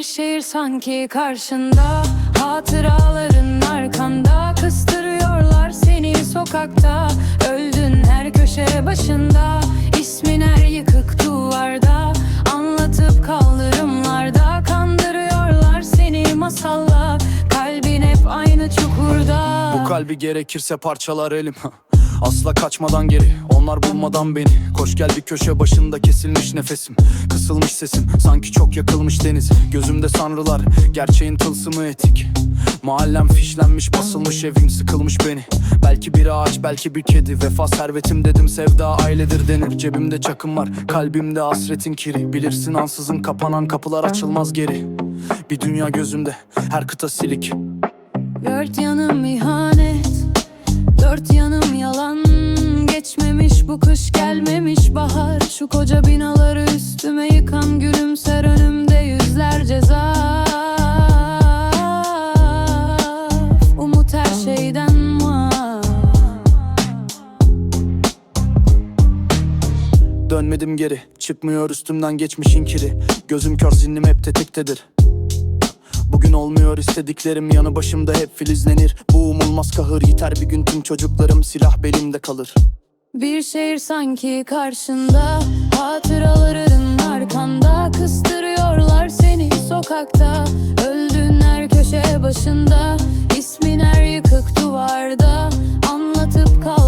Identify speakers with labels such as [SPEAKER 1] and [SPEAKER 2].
[SPEAKER 1] Bir şehir sanki karşında. Hatıraların arkanda Kıstırıyorlar seni sokakta. Öldün her köşe başında İsmin her yıkık duvarda. Anlatıp kaldırımlarda Kandırıyorlar seni masalla. Kalbin hep aynı çukurda.
[SPEAKER 2] Bu kalbi gerekirse parçalar elim Asla kaçmadan geri onlar bulmadan beni. Koş gel bir köşe başında kesilmiş nefesim. Kısılmış sesim sanki çok yakılmış deniz. Gözümde sanrılar gerçeğin tılsımı etik. Mahallem fişlenmiş basılmış evim sıkılmış beni. Belki bir ağaç belki bir kedi. Vefa servetim dedim sevda ailedir denir. Cebimde çakım var kalbimde hasretin kiri. Bilirsin ansızın kapanan kapılar açılmaz geri. Bir dünya gözümde her kıta silik.
[SPEAKER 1] Dört yanım ihanet Dört yanım yalan Geçmemiş bu kış gelmemiş bahar. Şu koca binaları üstüme yıkan Gülümser önümde yüzlerce zarf. Umut her şeyden muaf
[SPEAKER 2] Dönmedim geri Çıkmıyor üstümden geçmişin kiri. Gözüm kör zihnim hep tetiktedir Bugün olmuyor istediklerim yanı başımda hep filizlenir. Bu umulmaz kahır yiter bir gün tüm çocuklarım silah belimde kalır.
[SPEAKER 1] Bir şehir sanki karşında hatıraların arkanda. Kıstırıyorlar seni sokakta öldün her köşe başında. İsmin her yıkık duvarda anlatıp kal